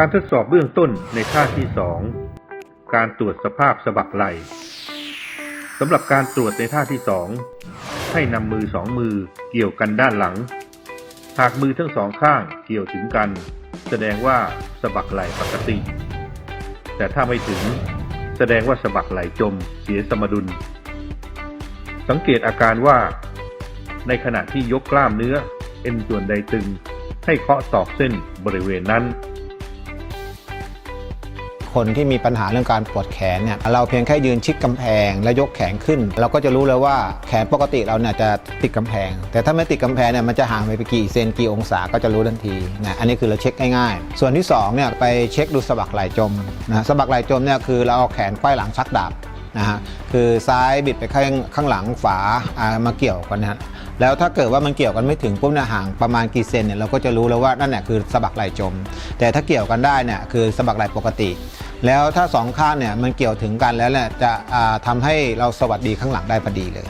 การทดสอบเบื้องต้นในท่าที่ 2 การตรวจสภาพสะบักไหล่สำหรับการตรวจในท่าที่ 2 ให้นำมือสองมือเกี่ยวกันด้านหลัง หากมือทั้งสองข้างเกี่ยวถึงกัน แสดงว่าสะบักไหล่ปกติ แต่ถ้าไม่ถึง แสดงว่าสะบักไหล่จมเสียสมดุล สังเกตอาการว่า ในขณะที่ยกกล้ามเนื้อ เอ็นส่วนใดตึง ให้เคาะตอกเส้นบริเวณนั้น คนที่มีปัญหาเรื่องการปวดแขนเนี่ยเราเพียงแค่ยืนชิดกำแพง แล้วยกแขนขึ้น เราก็จะรู้เลยว่าแขนปกติเราเนี่ยจะติดกำแพง แต่ถ้าไม่ติดกำแพงเนี่ยมันจะห่างไปกี่เซนกี่องศาก็จะรู้ทันทีนะอันนี้คือเราเช็คง่ายๆ ส่วนที่สองเนี่ยไปเช็คดูสะบักไหล่จมนะสะบักไหล่จมเนี่ยคือเราเอาแขนไขว้หลังชักดาบนะฮะคือซ้ายบิดไปข้างข้างหลังฝาอ่ามาเกี่ยวกันนะฮะแล้วถ้าเกิดว่ามันเกี่ยวกันไม่ถึงปุ๊บเนี่ยห่างประมาณกี่เซนเนี่ยเราก็จะรู้แล้วว่านั่นแหละคือสะบักไหล่จม แต่ถ้าเกี่ยวกันได้เนี่ยคือสะบักไหล่ปกติ แล้วถ้าสองข้างเนี่ยมันเกี่ยวถึงกันแล้วเนี่ยจะทำาให้เราสวัสดีข้างหลังได้พอดีเลย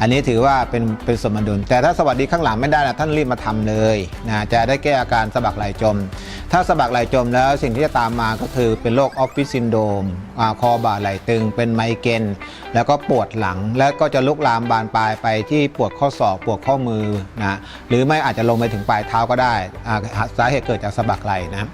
อันนี้ถือว่าเป็นเป็นสมดุล แต่ถ้าสวัสดีข้างหลังไม่ได้นะท่านรีบมาทำเลยนะจะได้แก้อาการสะบักไหลจม ถ้าสะบักไหลจมแล้วสิ่งที่จะตามมาก็คือเป็นโรคออฟฟิศซินโดมคอบ่าไหลตึง เป็นไมเกรนแล้วก็ปวดหลังแล้วก็จะลุกลามบานปลายไปที่ปวดข้อศอกปวดข้อมือนะหรือไม่อาจจะลงไปถึงปลายเท้าก็ได้สาเหตุเกิดจากสะบักไหลนะ